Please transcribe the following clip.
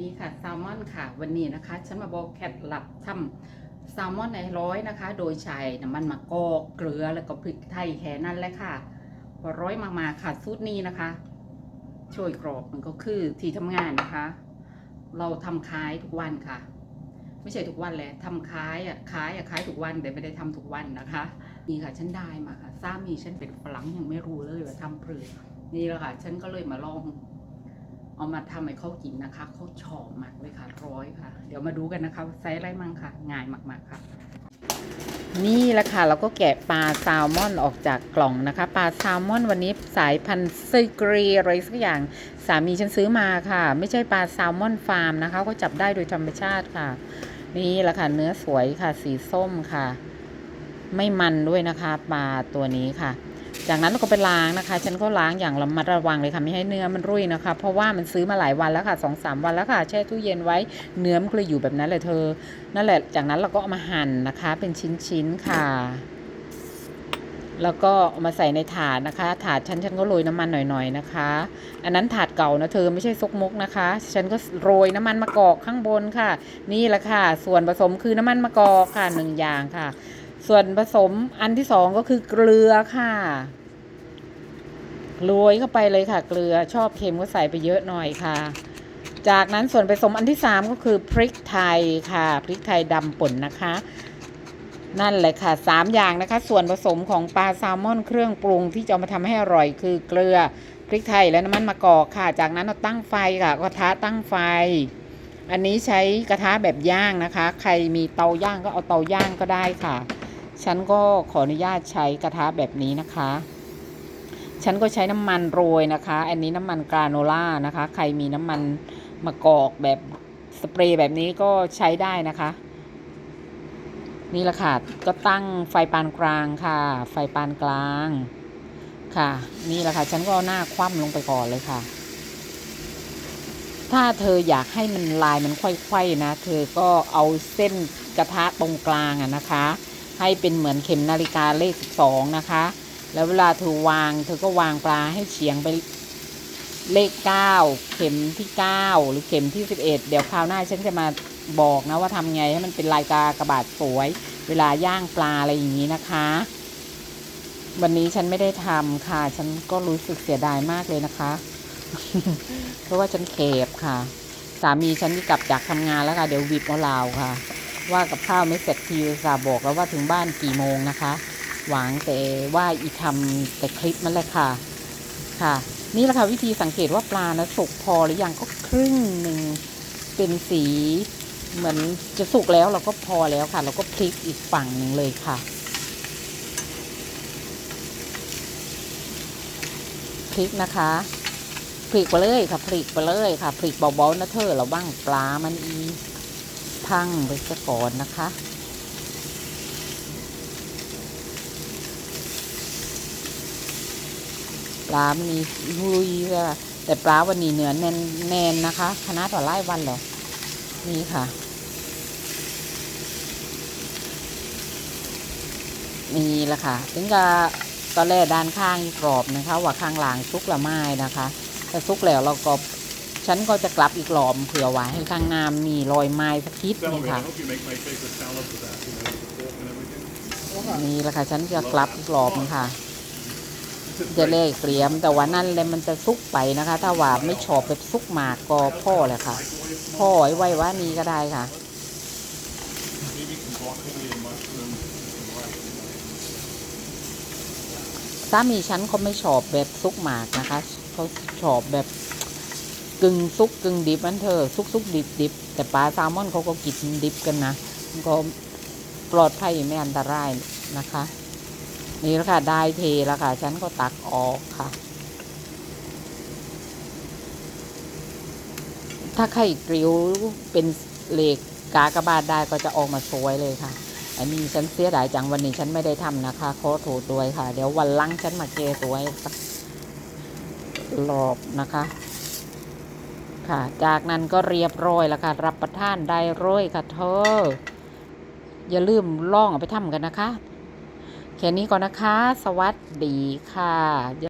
นี่ค่ะแซลมอนค่ะวันนี้นะคะฉันมาบอกแคทลับทำแซลมอนในร้อยนะคะ โดยใช้น้ำมันมะกอกเกลือแล้วก็พริกไทยแค่นั้นแหละค่ะพอร้อยมามาค่ะสูตรนี้นะคะ ช่วยกรอบมันก็คือที่ทำงานนะคะ เราทำขายทุกวันค่ะ ไม่ใช่ทุกวันแหละทำขายอะขายอะขายทุกวันแต่ไม่ได้ทำทุกวันนะคะ นี่ค่ะฉันได้มาค่ะสามีฉันเป็นฝรั่งยังไม่รู้เลยว่าทำเปลือกนี่แหละค่ะฉันก็เลยมาลอง เอามาทำให้เขากินนะคะเขาชอบมากเลยค่ะร้อยค่ะ เดี๋ยวมาดูกันนะคะไซส์ไรมั่งค่ะ ง่ายมากๆค่ะ นี่แหละค่ะเราก็แกะปลาแซลมอนออกจากกล่องนะคะปลาแซลมอนวันนี้สายพันธุ์ไซกรีอะไรสักอย่างสามีฉันซื้อมาค่ะ ไม่ใช่ปลาแซลมอนฟาร์มนะคะก็จับได้โดยธรรมชาติค่ะ นี่แหละค่ะเนื้อสวยค่ะสีส้มค่ะ ไม่มันด้วยนะคะปลาตัวนี้ค่ะ จากนั้นเราก็ไปล้างนะคะ ฉันก็ล้างอย่างระมัดระวังเลยค่ะไม่ให้เนื้อมันรุ่ยนะคะ เพราะว่ามันซื้อมาหลายวันแล้วค่ะสองสามวันแล้วค่ะแช่ตู้เย็นไว้เนื้อมันก็เลยอยู่แบบนั้นเลยเธอ นั่นแหละจากนั้นเราก็เอามาหั่นนะคะ เป็นชิ้นๆค่ะ แล้วก็เอามาใส่ในถาดนะคะ ถาดฉันฉันก็โรยน้ำมันหน่อยๆนะคะ อันนั้นถาดเก่านะเธอไม่ใช่ซกมกนะคะ ฉันก็โรยน้ำมันมะกอกข้างบนค่ะ นี่แหละค่ะ ส่วนผสมคือน้ำมันมะกอกค่ะหนึ่งอย่างค่ะ ส่วนผสมอันที่สองก็คือเกลือค่ะโรยเข้าไปเลยค่ะ เกลือชอบเค็มก็ใส่ไปเยอะหน่อยค่ะ จากนั้นส่วนผสมอันที่สามก็คือพริกไทยค่ะพริกไทยดำป่นนะคะ นั่นแหละค่ะสามอย่างนะคะ ส่วนผสมของปลาแซลมอนเครื่องปรุงที่จะมาทำให้อร่อยคือเกลือพริกไทยและน้ำมันมะกอกค่ะ จากนั้นเราตั้งไฟค่ะกระทะตั้งไฟ อันนี้ใช้กระทะแบบย่างนะคะ ใครมีเตาย่างก็เอาเตาย่างก็ได้ค่ะ ฉันก็ขออนุญาตใช้กระทะแบบนี้นะคะ ฉันก็ใช้น้ำมันโรยนะคะ อันนี้น้ำมันกราโนล่านะคะ ใครมีน้ำมันมะกอกแบบสเปรย์แบบนี้ก็ใช้ได้นะคะ นี่แหละค่ะ ก็ตั้งไฟปานกลางค่ะ ไฟปานกลางค่ะ นี่แหละค่ะ ฉันก็เอาหน้าคว่ำลงไปก่อนเลยค่ะ ถ้าเธออยากให้มันลายมันไขว้ๆนะ เธอก็เอาเส้นกระทะตรงกลางอะนะคะ ให้เป็นเหมือนเข็มนาฬิกาเลขสองนะคะ แล้วเวลาเธอวาง เธอก็วางปลาให้เฉียงไปเลขเก้าเข็มที่เก้าหรือเข็มที่สิบเอ็ดเดี๋ยวคราวหน้าฉันจะมาบอกนะว่าทำไงให้มันเป็นลายกากระบาดสวย เวลาย่างปลาอะไรอย่างนี้นะคะ วันนี้ฉันไม่ได้ทำค่ะ ฉันก็รู้สึกเสียดายมากเลยนะคะ เพราะว่าฉันเขบค่ะ สามีฉันที่กลับจากทำงานแล้วค่ะ เดี๋ยววิบเอาลาวค่ะ ว่ากับข้าวไม่เสร็จทีสาบอกแล้วว่าถึงบ้านกี่โมงนะคะ หวังแต่ว่าอีทำแต่คลิปนั่นแหละค่ะ ค่ะ นี่แหละค่ะวิธีสังเกตว่าปลานะสุกพอหรือยังก็ครึ่งหนึ่งเป็นสีเหมือนจะสุกแล้วเราก็พอแล้วค่ะ เราก็พลิกอีกฝั่งหนึ่งเลยค่ะพลิกนะคะพลิกไปเลยค่ะพลิกไปเลยค่ะพลิกเบาๆนะเธอเราบ้างปลามันอี พังไปซะก่อนนะคะ ปลาหมีลุยค่ะแต่ปลาวันนี้เนื้อแน่นแน่นนะคะ คณะต่อไล่วันเหรอ นี่ค่ะ นี่แหละค่ะ ถึงกับตอนแรกด้านข้างกรอบนะคะ ว่าข้างหลังซุกละไม้นะคะแต่ซุกแล้วเราก็ ฉันก็จะกลับอีกหลอมเผื่อไว้ให้ข้างหน้ามีรอยไม้สักทิศนึง Celebrate. I ค่ะ hope you make my favorite salad with that, you know, with the pork and everything. นี่แหละค่ะ ฉันจะกลับอีกรอบนึงค่ะ จะเลขเกลียม แต่ว่านั่นเลยมันจะซุกไปนะคะ ถ้าว่าไม่ชอบแบบซุกหมากก็พ่อเลยค่ะ พ่อไว้ไว้ว่านี้ก็ได้ค่ะ Maybe some broccoli and mushrooms and some rice. สามีฉันเขาไม่ชอบแบบซุกหมากนะคะเขาชอบแบบ กึ่งซุกกึ่งดิบมันเถอะซุกซุกดิบดิบแต่ปลาแซลมอนเขาก็กินดิบกันนะมันก็ปลอดภัยไม่อันตรายนะคะ นี่แล้วค่ะได้เทแล้วค่ะฉันก็ตักออกค่ะ ถ้าไข่กริ้วเป็นเหล็กกากระบาดได้ก็จะออกมาสวยเลยค่ะ อันนี้ฉันเสียดายจังวันนี้ฉันไม่ได้ทำนะคะขอโทษด้วยค่ะ เดี๋ยววันลังฉันมาเกตัวให้สักรอบนะคะ ค่ะ จากนั้นก็เรียบร้อยแล้วค่ะ รับประทานได้ร้อยค่ะเธอ อย่าลืมล่องเอาไปทำกันนะคะ แค่นี้ก่อนนะคะ สวัสดีค่ะ